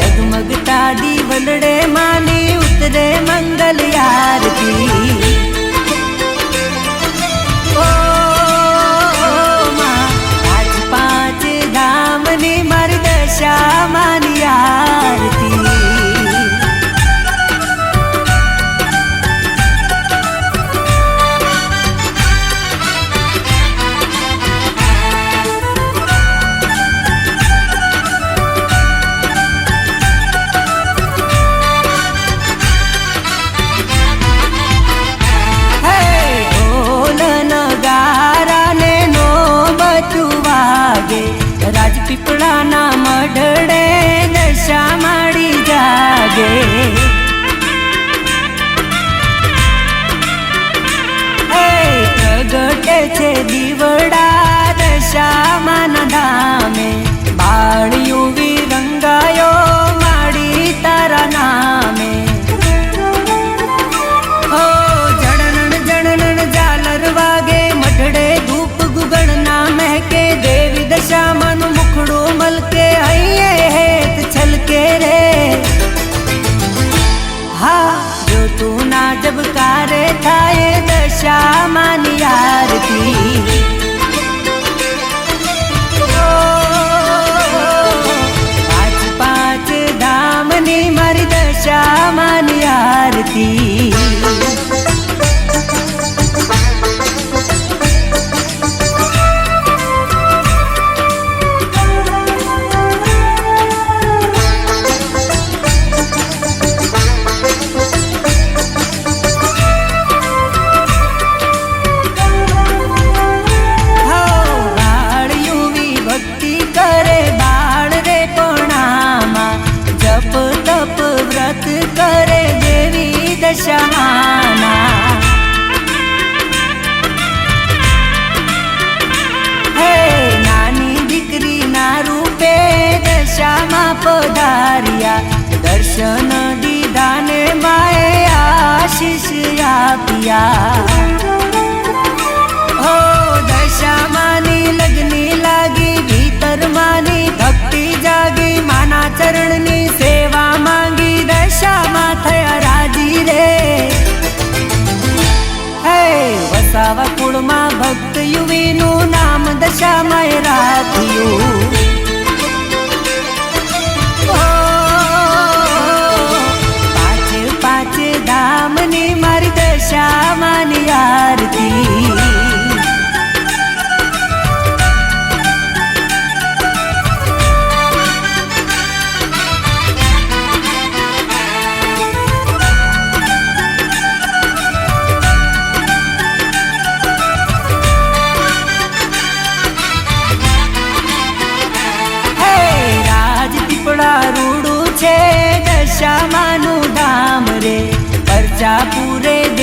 જગમગતા દીવલડે માની ઉતરે મંગલ આરતી પીપળાના મઢડે જબકારે થાય દશામાન આરતી પાંચ પાંચ ધામની મારી દશામાન આરતી દર્શન દીધા ને માએ આશીષ આપ્યા. હો દશામાની લગ્ની લાગી ભીતરમાની ભક્તિ જાગી, માના ચરણની સેવા માંગી, દશામાં થયા રાજી રે. હે વસાવા કુળમાં ભક્ત યુવીનું નામ દશામાં રાખ્યું આરતી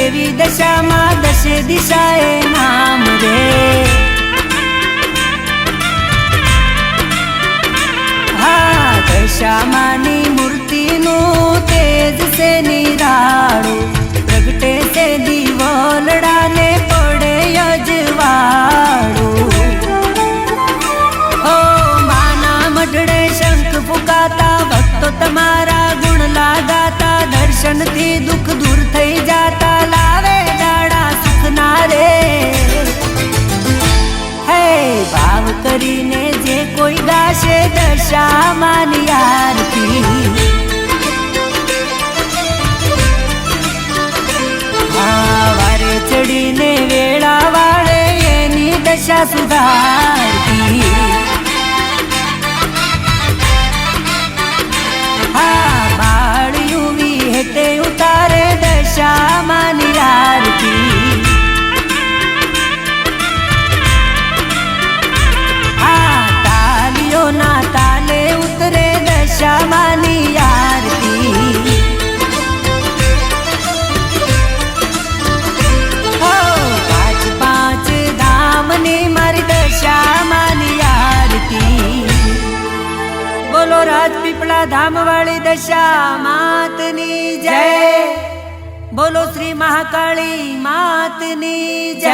દેવી દશામાં દશે દિશાએ નામ રે હા, દશામાની મૂર્તિનું તેજ છે નિરાળું. પ્રગટે તે દીવલડાને પડે અજવાળું. માના મઢડે શંખ ફુકાતા, ભક્તો તમારા ગુણ લાગાતા દર્શનથી દુઃખ દૂર થઈ જાતા. ગાશે દશામાની આરતી ચડીને વેળા વાળે એની દશા સુધારતી બોલો રાજપીપળા ધામવાળી દશા માતની જય. બોલો શ્રી મહાકાળી માતની જય.